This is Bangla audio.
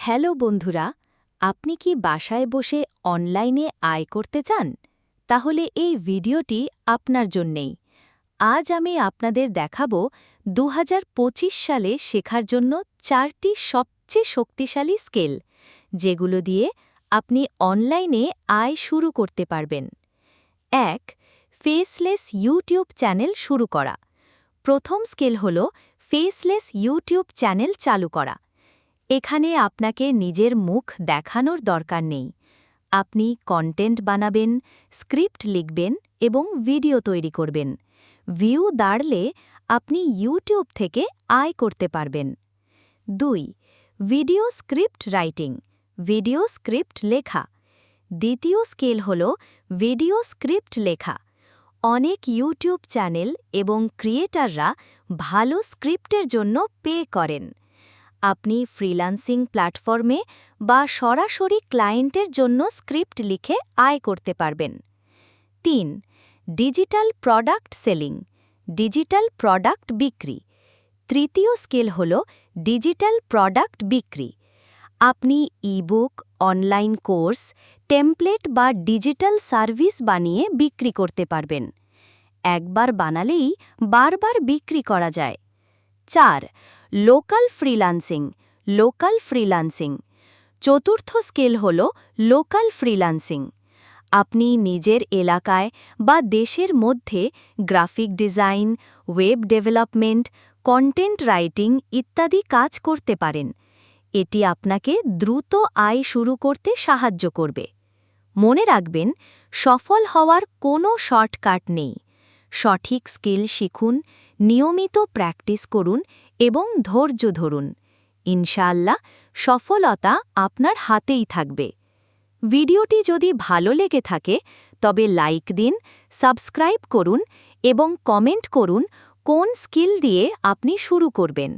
হ্যালো বন্ধুরা, আপনি কি বাসায় বসে অনলাইনে আয় করতে চান? তাহলে এই ভিডিওটি আপনার জন্যেই। আজ আমি আপনাদের দেখাবো দু সালে শেখার জন্য চারটি সবচেয়ে শক্তিশালী স্কেল, যেগুলো দিয়ে আপনি অনলাইনে আয় শুরু করতে পারবেন। এক, ফেসলেস ইউটিউব চ্যানেল শুরু করা। প্রথম স্কেল হল ফেসলেস ইউটিউব চ্যানেল চালু করা। এখানে আপনাকে নিজের মুখ দেখানোর দরকার নেই। আপনি কন্টেন্ট বানাবেন স্ক্রিপ্ট লিখবেন এবং ভিডিও তৈরি করবেন। ভিউ দাঁড়লে আপনি ইউটিউব থেকে আয় করতে পারবেন। দুই video script writing video script লেখা। দ্বিতীয় স্কেল হল ভিডিও স্ক্রিপ্ট লেখা। অনেক ইউটিউব চ্যানেল এবং ক্রিয়েটাররা ভালো স্ক্রিপ্টের জন্য পে করেন। আপনি ফ্রিল্যান্সিং প্ল্যাটফর্মে বা সরাসরি ক্লায়েন্টের জন্য স্ক্রিপ্ট লিখে আয় করতে পারবেন। তিন, digital product selling, digital product বিক্রি। তৃতীয় স্কেল হল ডিজিটাল প্রোডাক্ট বিক্রি। আপনি ইবুক, অনলাইন কোর্স, টেমপ্লেট বা ডিজিটাল সার্ভিস বানিয়ে বিক্রি করতে পারবেন। একবার বানালেই বারবার বিক্রি করা যায়। চার, লোকাল ফ্রিল্যান্সিং লোকাল ফ্রিল্যান্সিং। চতুর্থ স্কেল হল লোকাল ফ্রিল্যান্সিং। আপনি নিজের এলাকায় বা দেশের মধ্যে graphic design, web development, content writing ইত্যাদি কাজ করতে পারেন। এটি আপনাকে দ্রুত আয় শুরু করতে সাহায্য করবে। মনে রাখবেন, সফল হওয়ার কোনো শর্টকাট নেই। সঠিক স্কিল শিখুন, নিয়মিত প্র্যাকটিস করুন এবং ধৈর্য ধরুন। ইনশাআল্লাহ সফলতা আপনার হাতেই থাকবে। ভিডিওটি যদি ভালো লেগে থাকে, তবে লাইক দিন, সাবস্ক্রাইব করুন এবং কমেন্ট করুন কোন স্কিল দিয়ে আপনি শুরু করবেন।